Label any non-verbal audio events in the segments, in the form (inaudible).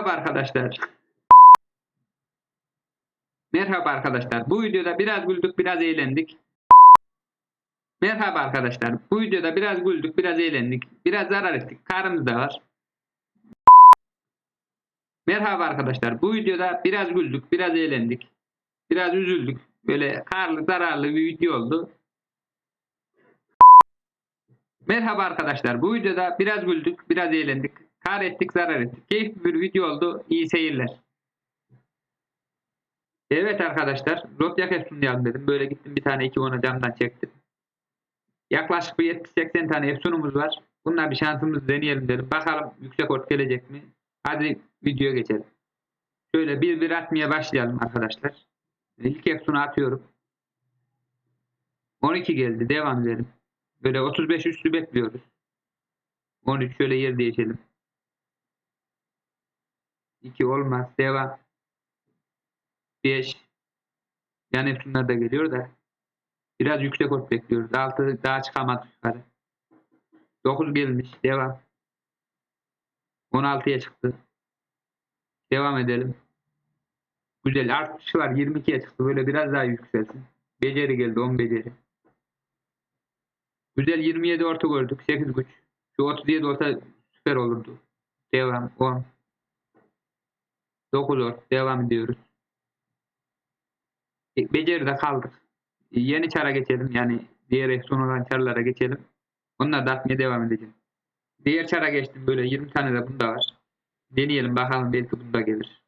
Merhaba arkadaşlar. Merhaba arkadaşlar. Bu videoda biraz güldük, biraz eğlendik. Merhaba arkadaşlar. Bu videoda biraz güldük, biraz eğlendik. Biraz zarar ettik. Karımız da var. Merhaba arkadaşlar. Bu videoda biraz güldük, biraz eğlendik. Biraz üzüldük. Böyle karlı, zararlı bir video oldu. Merhaba arkadaşlar. Bu videoda biraz güldük, biraz eğlendik. Kar ettik, zarar ettik. Keyifli bir video oldu. İyi seyirler. Evet arkadaşlar. Zodiac Efsun'u dedim. Böyle gittim bir tane iki ona camdan çektim. Yaklaşık bir 70-80 tane Efsun'umuz var. Bunlar bir şansımızı deneyelim dedim. Bakalım yüksek ort gelecek mi? Hadi videoya geçelim. Şöyle bir bir atmaya başlayalım arkadaşlar. İlk Efsun'u atıyorum. 12 geldi. Devam edelim. Böyle 35 üstü bekliyoruz. 13 şöyle yer değişelim. 2 olmaz. Devam. 5. Yan Efsunlar da geliyor da. Biraz yüksek ot bekliyoruz. 6 daha çıkamadık yukarı. 9 gelmiş. Devam. 16'ya çıktı. Devam edelim. Güzel. Artışı var. 22'ye çıktı. Böyle biraz daha yükselsin. Beceri geldi. 10 beceri. Güzel 27 orta gördük. 8 güç. Şu 37 olsa süper olurdu. Devam. 10. 9 orta. Devam ediyoruz. E, Beceride kaldık. E, Yeni çara geçelim. Yani diğer son olan çarlara geçelim. Onlar da atmaya devam edeceğim. Diğer çara geçtim. Böyle 20 tane de bunda var. Deneyelim bakalım belki bunda gelir.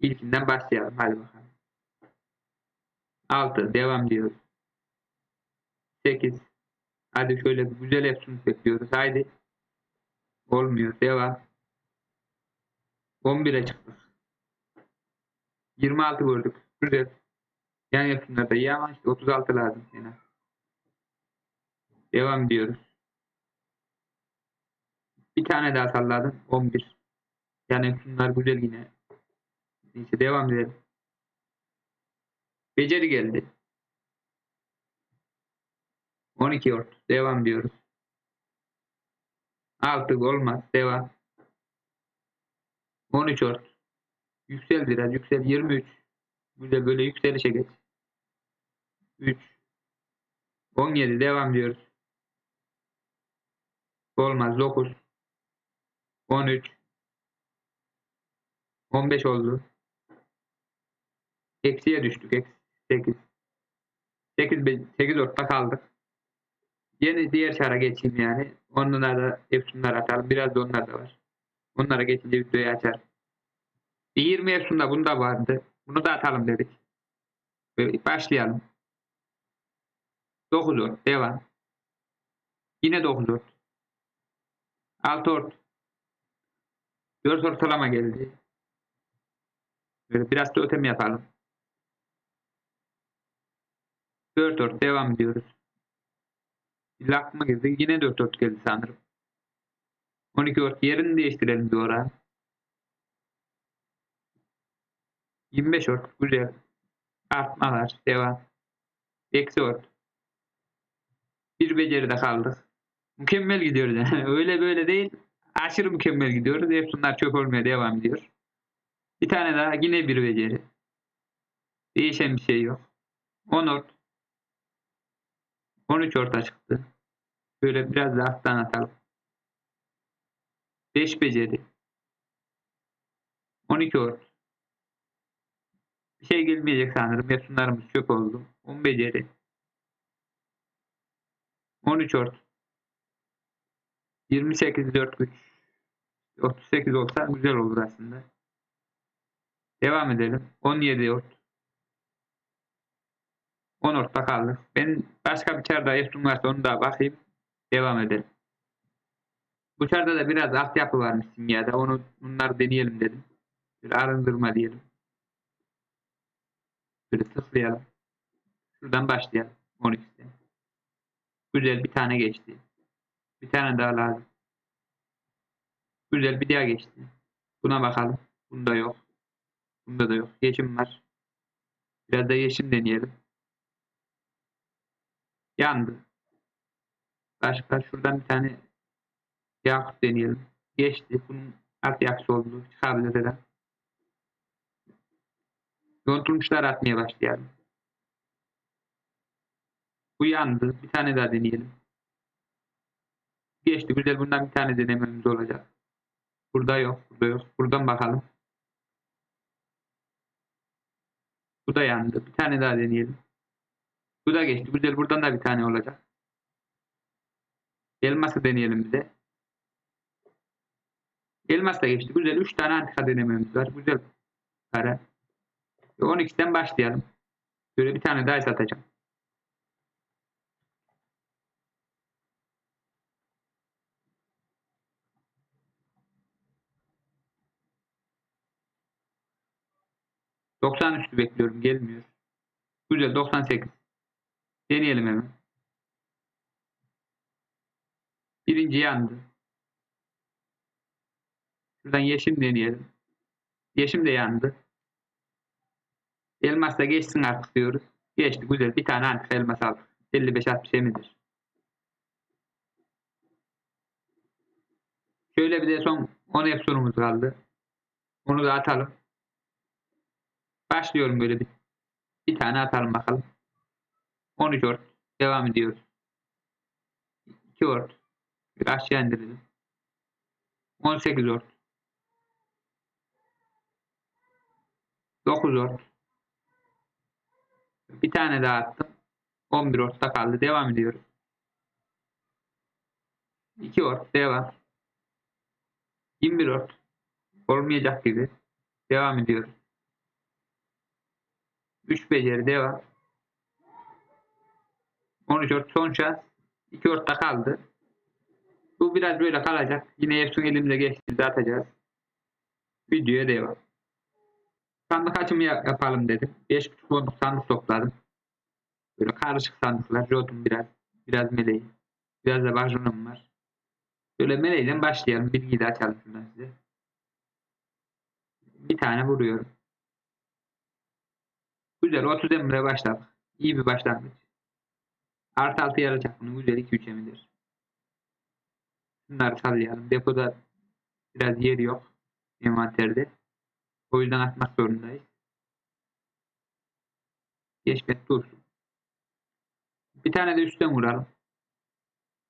İlkinden başlayalım. Hadi bakalım. 6. Devam diyoruz. 8. Hadi şöyle güzel Efsun bekliyoruz. Haydi. Olmuyor. Devam. 11'e çıktık. 26 gördük. Güzel. Yan Efsunlar da iyi ama işte 36 lazım yine. Devam diyoruz. Bir tane daha salladım. 11. Yan Efsunlar güzel yine. Neyse devam edelim. Beceri geldi. 12 ort. Devam diyoruz. 6 olmaz. Devam. 13 ort. Yüksel biraz. Yüksel 23. Güzel böyle yükselişe geç. 3. 17. Devam diyoruz. Olmaz. 9. 13. 15 oldu. Eksiye düştük. Eksi 8. 8, 8 orta kaldık. Yeni diğer çara geçeyim yani. Onlara da Efsunlar atalım. Biraz da onlar da var. Onlara geçince videoyu. Bir 20 Efsun'da bunda vardı. Bunu da atalım dedik. Başlayalım. 9 ort. Devam. Yine 9 ort. 6 ort. 4 ortalama geldi. Böyle biraz da ötem yapalım. 4 ort. Devam ediyoruz. Bir aklıma girdi. Yine 4 ort geldi sanırım. 12 ort. Yerini değiştirelim bir oraya. 25 ort. Güzel. Artmalar. Devam. Eksi ort. Bir beceride kaldık. Mükemmel gidiyoruz yani. (laughs) Öyle böyle değil. Aşırı mükemmel gidiyoruz. Hep bunlar çöp olmaya devam ediyor. Bir tane daha yine bir beceri. Değişen bir şey yok. 10 ort. 13 orta çıktı. Böyle biraz da alttan atalım. 5 beceri. 12 ort. Bir şey gelmeyecek sanırım. Yapsınlarımız çöp oldu. 10 beceri. 13 ort. 28 4 güç. 38 olsa güzel olur aslında. Devam edelim. 17 ort. 10 orta kaldık. Ben başka bir çarda Efsun varsa onu da bakayım. Devam edelim. Bu çarda da biraz altyapı varmış simyada. Onu bunları deneyelim dedim. Bir arındırma diyelim. Böyle tıklayalım. Şuradan başlayalım. 12'de. Güzel bir tane geçti. Bir tane daha lazım. Güzel bir daha geçti. Buna bakalım. Bunda yok. Bunda da yok. Yeşim var. Biraz da yeşim deneyelim. Yandı. Başka şuradan bir tane yakut deneyelim. Geçti. Bunun Artı aksi oldu. Çıkabilir dedem. Yontulmuşlar atmaya başlayalım. Bu yandı. Bir tane daha deneyelim. Geçti. Güzel. Bundan bir tane denememiz olacak. Burada yok. Burada yok. Buradan bakalım. Bu da yandı. Bir tane daha deneyelim. Bu da geçti. Güzel. Buradan da bir tane olacak. Elması deneyelim bir de. Elmas da geçti. Güzel. 3 tane antika denememiz var. Güzel para. 12'den başlayalım. Böyle bir tane daha satacağım. Doksan üstü bekliyorum. Gelmiyor. Güzel. 98. Deneyelim hemen. Birinci yandı. Şuradan yeşim deneyelim. Yeşim de yandı. Elmas da geçsin artık diyoruz. Geçti güzel. Bir tane antika elmas aldık. 55-60 emidir. Şöyle bir de son 10 efsunumuz kaldı. Onu da atalım. Başlıyorum böyle bir. Bir tane atalım bakalım. 13 ort. Devam ediyoruz. 2 ort. Bir aşağı indirelim. 18 ort. 9 ort. Bir tane daha attım. 11 orta kaldı. Devam ediyoruz. 2 ort. Devam. 21 ort. Olmayacak gibi. Devam ediyoruz. 3 beceri. Devam. 13 ort. Son şans. 2 orta kaldı. Bu biraz böyle kalacak. Yine Efsun elimize geçtiğinde atacağız. Videoya devam. Sandık açımı yap- yapalım dedim. 5.5 fondluk sandık topladım. Böyle karışık sandıklar. Jotun biraz. Biraz meleği. Biraz da bajronum var. Böyle meleğden başlayalım. Bilgiyi de açalım size. Bir tane vuruyorum. Güzel. 30 emre başladık. İyi bir başlangıç. Artı altı yarayacak bunu. Güzel 2-3 emidir. Bunları sallayalım. Depoda biraz yer yok. Envanterde. O yüzden atmak zorundayız. Geçmek dursun. Bir tane de üstten vuralım.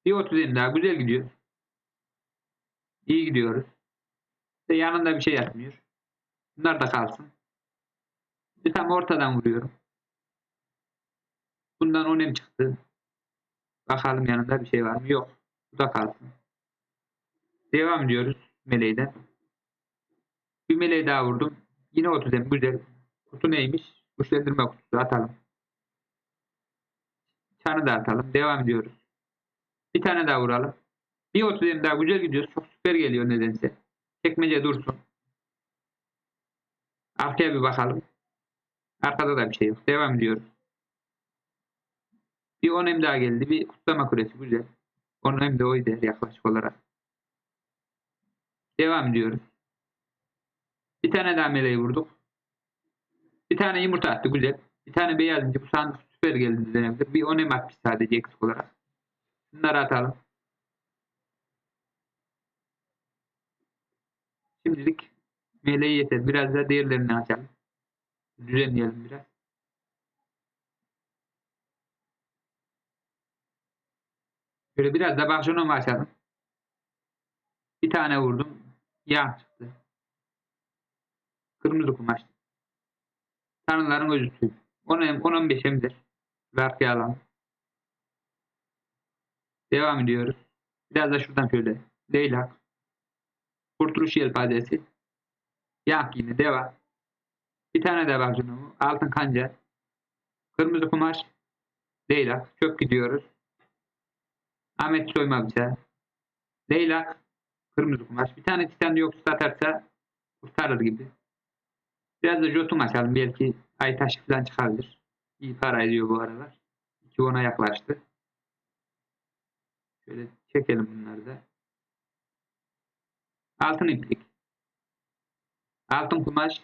Bir 30 daha güzel gidiyor. İyi gidiyoruz. İşte yanında bir şey yapmıyor. Bunlar da kalsın. Bir tam ortadan vuruyorum. Bundan 10 em çıktı. Bakalım yanında bir şey var mı? Yok. Bu da kalsın. Devam ediyoruz meleğden. Bir meleği daha vurdum. Yine 30 em. Güzel. Kutu neymiş? Güçlendirme kutusu. Atalım. Çanı da atalım. Devam ediyoruz. Bir tane daha vuralım. Bir 30 em daha güzel gidiyoruz. Çok süper geliyor nedense. Çekmece dursun. Arkaya bir bakalım. Arkada da bir şey yok. Devam ediyoruz. Bir 10 em daha geldi. Bir kutlama kulesi güzel. 10 em de oydu yaklaşık olarak. Devam ediyoruz. Bir tane daha meleği vurduk. Bir tane yumurta attı güzel. Bir tane beyaz inci. Bu sandık süper geldi denebilir. Bir 10 em atmış sadece eksik olarak. Bunları atalım. Şimdilik meleği yeter. Biraz da diğerlerini açalım. Düzenleyelim biraz. Böyle biraz da bakşona açalım. Bir tane vurdum. Çıktı. Kırmızı kumaş. Tanrıların özüsü. 10-15 emdir. Ve arkaya alalım. Devam ediyoruz. Biraz da şuradan şöyle. Leylak. Kurtuluş yelpazesi. Yak yine devam. Bir tane de var canım. Altın kanca. Kırmızı kumaş. Leylak. Çok gidiyoruz. Ahmet soyma bıçağı. Leylak. Kırmızı kumaş. Bir tane titan dioksit atarsa kurtarır gibi. Biraz da jotun açalım. Belki ay taşı falan çıkabilir. İyi para ediyor bu aralar. 2-10'a yaklaştı. Şöyle çekelim bunları da. Altın iplik. Altın kumaş.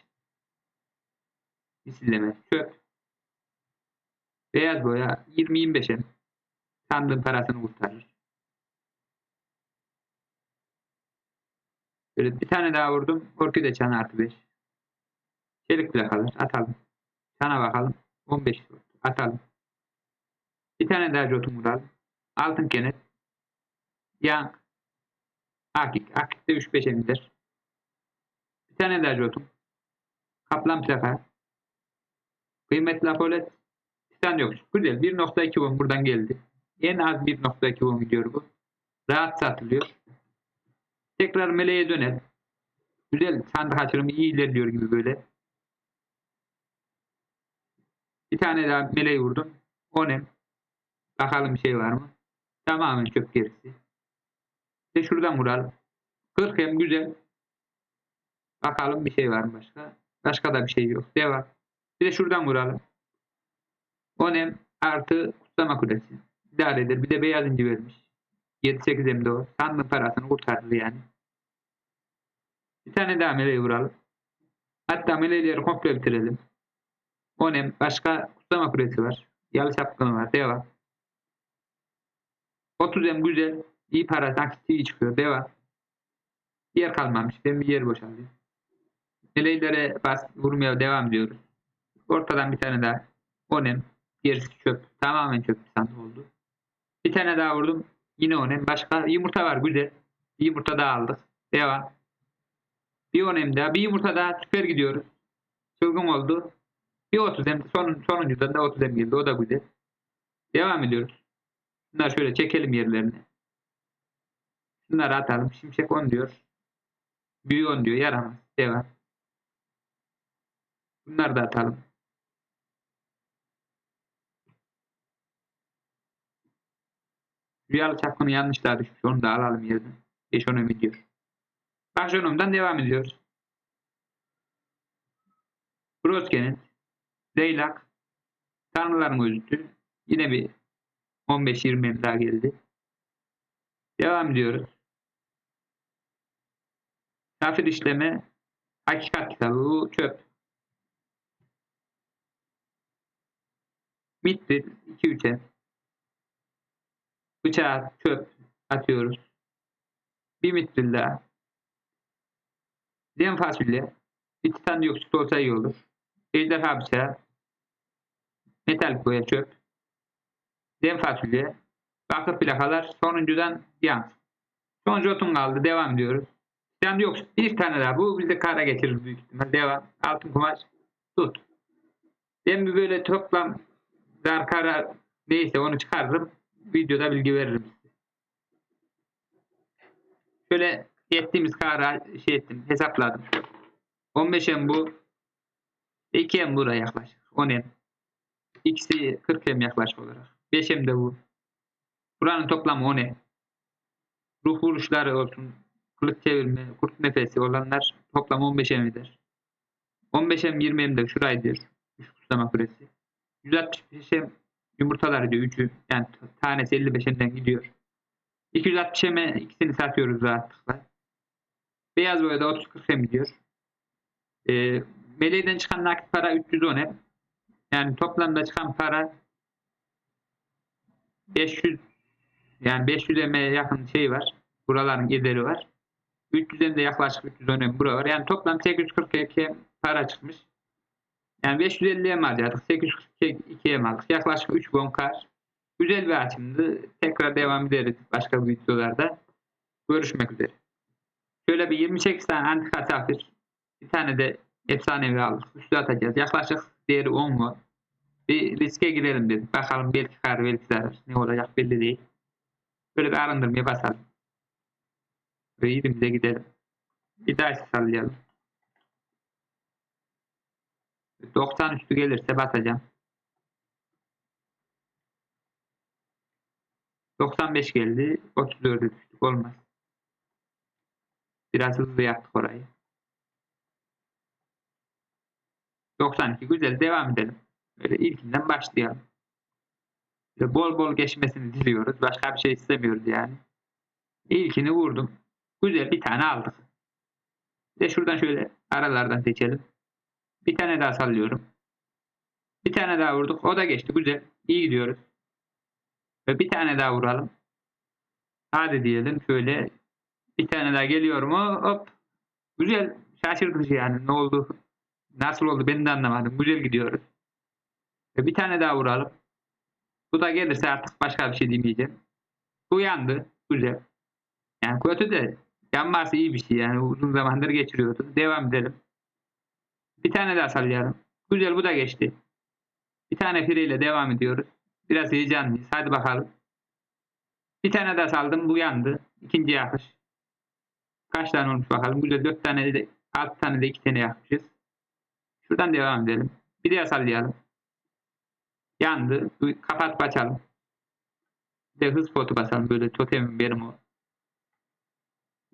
Misilleme. Çöp. Beyaz boya 20-25'e sandığın parasını kurtarır. Böyle bir tane daha vurdum. Orkide çan artı 5. Çelik plakalar atalım. Sana bakalım. 15 vurdu. Atalım. Bir tane daha jotum vuralım. Altın kenet. Yan. Akik. Akik de 3-5 emindir. Bir tane daha jotum. Kaplan plaka. Kıymetli apolet. Titan yok. Güzel. 1.2 won buradan geldi. En az 1.2 won gidiyor bu. Rahat satılıyor. Tekrar meleğe dönelim. Güzel sandık açılımı iyi ilerliyor gibi böyle. Bir tane daha meleği vurdum. Onem. Bakalım bir şey var mı? Tamamen çöp gerisi. Bir de şuradan vuralım. 40 hem güzel. Bakalım bir şey var mı başka? Başka da bir şey yok. Devam. Bir de şuradan vuralım. Onem artı kutlama kulesi. İdare eder. Bir de beyaz inci vermiş. 7-8 hem de o. Sandığın parasını kurtardı yani. Bir tane daha meleği vuralım. Hatta meleğleri komple bitirelim. Onem başka kutlama kulesi var. Yalı çapkını var. Devam. 30 hem güzel. İyi para taksiti iyi çıkıyor. Devam. Yer kalmamış. Ben bir yer boşalıyor. Meleğlere bas vurmaya devam ediyoruz. Ortadan bir tane daha. Onem. Gerisi çöp. Tamamen çöp bir sandık oldu. Bir tane daha vurdum. Yine onem. Başka yumurta var. Güzel. Bir yumurta daha aldık. Devam. Bir onem daha. Bir yumurta daha. Süper gidiyoruz. Çılgın oldu. Bir 30 hem son, sonuncudan da 30 hem geldi. O da güzel. Devam ediyoruz. Bunları şöyle çekelim yerlerine. Bunları atalım. Şimşek 10 diyor. Büyü 10 diyor. Yaramaz. Devam. Bunları da atalım. Rüyalı çapkını yanlış daha düşmüş. Onu da alalım yerden. 5 önemli diyor. Başyonomdan devam ediyoruz. Broske'nin Leylak Tanrıların Özütü yine bir 15-20 em daha geldi. Devam ediyoruz. Kafir işleme Hakikat kitabı çöp. Mittir 2-3'e bıçağı çöp atıyoruz. Bir mitril daha. Dem fasulye. Bir titan dioksit olsa iyi olur. Ejderha bıçağı. Metal boya çöp. Dem fasulye. Vakıf plakalar. Sonuncudan yan. Son jotun kaldı. Devam ediyoruz. Titan dioksit. Bir tane daha. Bu bize kara getirir büyük ihtimal. Devam. Altın kumaş. Tut. Ben bir böyle toplam dar kara neyse onu çıkarırım. Videoda bilgi veririm size. Şöyle ettiğimiz kara şey ettim. Hesapladım. 15 em bu. 2 em buraya yaklaşık. 10 em. İkisi 40 em yaklaşık olarak. 5 em de bu. Buranın toplamı 10 em. Ruh vuruşları olsun. Kılıç çevirme, kurt nefesi olanlar toplam 15 em eder. 15 em 20 em de şuraydır. 3 kutlama küresi. 165 em yumurtalar diyor 3'ü. Yani tanesi 55 emden gidiyor. 260 eme ikisini satıyoruz rahatlıkla. Beyaz boyada 30-40 em gidiyor. E, meleğden çıkan nakit para 310 em. Yani toplamda çıkan para 500 yani 500 eme yakın şey var. Buraların gederi var. 300'den de yaklaşık 310 em bura var. Yani toplam 842 em para çıkmış. Yani 550 em harcadık. 842 em aldık. Yaklaşık 3 bon kar. Güzel bir açımdı. Tekrar devam ederiz başka videolarda. Görüşmek üzere. Şöyle bir 28 tane antika safir. Bir tane de efsanevi aldık. Üstü atacağız. Yaklaşık değeri 10 mu? Bir riske girelim dedik. Bakalım belki kar belki zarar. Ne olacak belli değil. Böyle bir arındırmaya basalım. Ve yerimize gidelim. Bir daha sallayalım. 90 üstü gelirse basacağım. 95 geldi. 34'e düştük. Olmaz. Biraz hızlı yaptık orayı. 92 güzel. Devam edelim. Böyle ilkinden başlayalım. Böyle bol bol geçmesini diliyoruz. Başka bir şey istemiyoruz yani. İlkini vurdum. Güzel bir tane aldık. Bir de şuradan şöyle aralardan seçelim. Bir tane daha sallıyorum. Bir tane daha vurduk. O da geçti. Güzel. İyi gidiyoruz. Ve bir tane daha vuralım. Hadi diyelim şöyle. Bir tane daha geliyor mu? Hop. Güzel şaşırtıcı yani ne oldu? Nasıl oldu ben de anlamadım. Güzel gidiyoruz. Ve bir tane daha vuralım. Bu da gelirse artık başka bir şey demeyeceğim. Bu yandı. Güzel. Yani kötü de yanması iyi bir şey yani uzun zamandır geçiriyordu. Devam edelim. Bir tane daha sallayalım. Güzel bu da geçti. Bir tane ile devam ediyoruz. Biraz heyecanlıyız. Hadi bakalım. Bir tane daha saldım. Bu yandı. İkinci yakış. Kaç tane olmuş bakalım. Güzel dört tane de altı tane de iki tane yapmışız. Şuradan devam edelim. Bir daha sallayalım. Yandı. Kapat açalım. Bir de hız potu basalım. Böyle totemim benim o.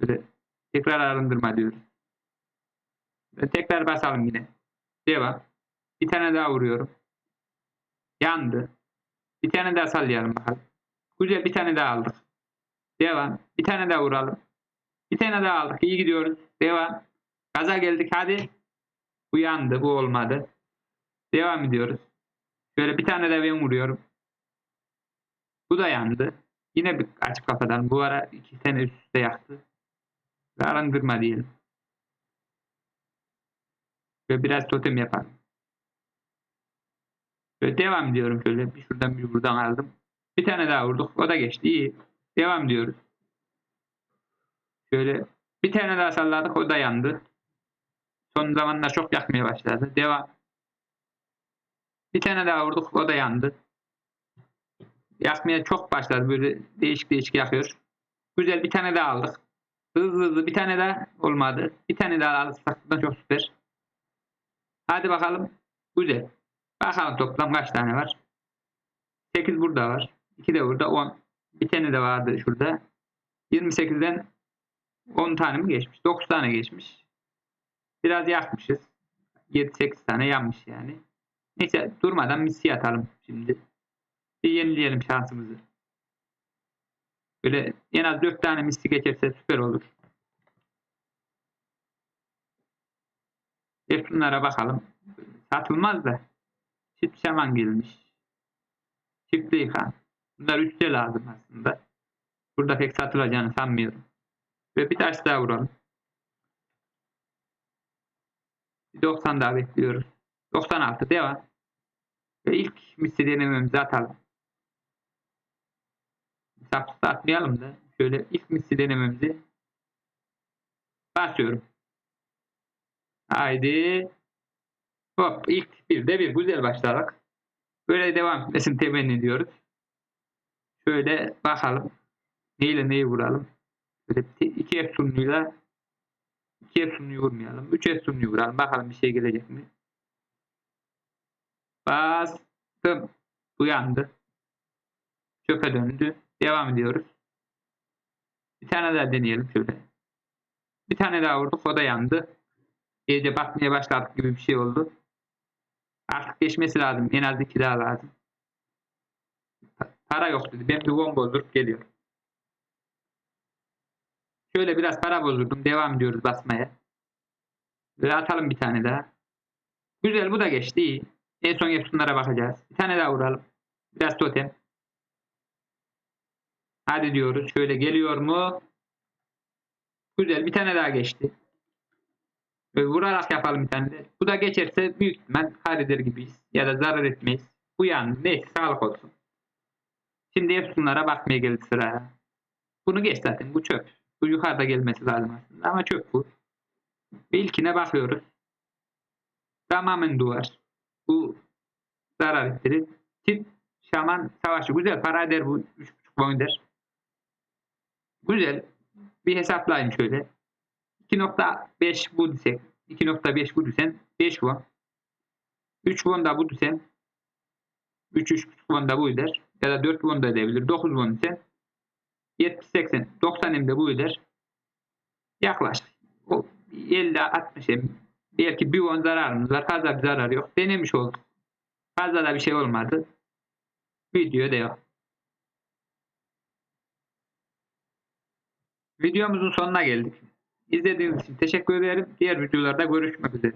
Böyle tekrar arındırma diyoruz. Ve tekrar basalım yine. Devam. Bir tane daha vuruyorum. Yandı. Bir tane daha sallayalım bakalım. Güzel bir tane daha aldık. Devam. Bir tane daha vuralım. Bir tane daha aldık. İyi gidiyoruz. Devam. Gaza geldik. Hadi. Bu yandı. Bu olmadı. Devam ediyoruz. Şöyle bir tane de ben vuruyorum. Bu da yandı. Yine bir açık kafadan. Bu ara iki tane üst üste yaktı. Ve arındırma diyelim. Ve biraz totem yapalım. Böyle devam ediyorum şöyle. Bir şuradan bir buradan aldım. Bir tane daha vurduk. O da geçti. İyi. Devam diyoruz. Şöyle bir tane daha salladık. O da yandı. Son zamanlar çok yakmaya başladı. Devam. Bir tane daha vurduk. O da yandı. Yakmaya çok başladı. Böyle değişik değişik yakıyor. Güzel bir tane daha aldık. Hızlı hızlı bir tane daha olmadı. Bir tane daha alırsak da çok süper. Hadi bakalım. Güzel. Bakalım toplam kaç tane var. 8 burada var. 2 de burada 10. Bir tane de vardı şurada. 28'den 10 tane mi geçmiş? 9 tane geçmiş. Biraz yakmışız. 7-8 tane yanmış yani. Neyse durmadan misli atalım şimdi. Bir yenileyelim şansımızı. Böyle en az 4 tane misli geçerse süper olur. Efsunlara bakalım. Satılmaz da. Çift şaman gelmiş. Çiftli yıkan. Bunlar üçte lazım aslında. Burada pek satılacağını sanmıyorum. Ve bir taş daha vuralım. Bir 90 daha bekliyoruz. 96 devam. Ve ilk misli denememizi atalım. Sapsız atmayalım da. Şöyle ilk misli denememizi basıyorum. Haydi. Hop ilk bir de bir güzel başladık. Böyle devam etmesini temenni ediyoruz. Şöyle bakalım. Neyle neyi vuralım. Böyle iki iki efsunluyu vurmayalım. Üç efsunluyu vuralım. Bakalım bir şey gelecek mi? Bastım. Uyandı. Çöpe döndü. Devam ediyoruz. Bir tane daha deneyelim şöyle. Bir tane daha vurduk. O da yandı. İyice batmaya başladık gibi bir şey oldu. Artık geçmesi lazım. En az iki daha lazım. Pa- Para yok dedi. Ben bir won bozdurup geliyorum. Şöyle biraz para bozdurdum. Devam ediyoruz basmaya. Böyle atalım bir tane daha. Güzel bu da geçti. iyi. En son yapısınlara bakacağız. Bir tane daha vuralım. Biraz totem. Hadi diyoruz. Şöyle geliyor mu? Güzel bir tane daha geçti. Böyle vurarak yapalım bir tane de. Bu da geçerse büyük ihtimal halleder gibiyiz. Ya da zarar etmeyiz. Bu yani neyse sağlık olsun. Şimdi Efsunlara bakmaya geldi sıra. Bunu geç zaten. Bu çöp. Bu yukarıda gelmesi lazım aslında. Ama çöp bu. İlkine bakıyoruz. Tamamen duvar. Bu zarar ettirir. Tip şaman savaşı. Güzel para eder bu. 3.5 boyun der. Güzel. Bir hesaplayayım şöyle. 2.5 bu desek. 2.5 bu desen 5 won. 3 won da bu desen 3 3 won da bu eder. Ya da 4 won da edebilir. 9 won desen 70 80 90 hem de bu eder. Yaklaşık. O 50 60 hem belki bir won zararımız var. Fazla bir zarar yok. Denemiş olduk. Fazla da bir şey olmadı. Video devam. Videomuzun sonuna geldik. İzlediğiniz için teşekkür ederim. Diğer videolarda görüşmek üzere.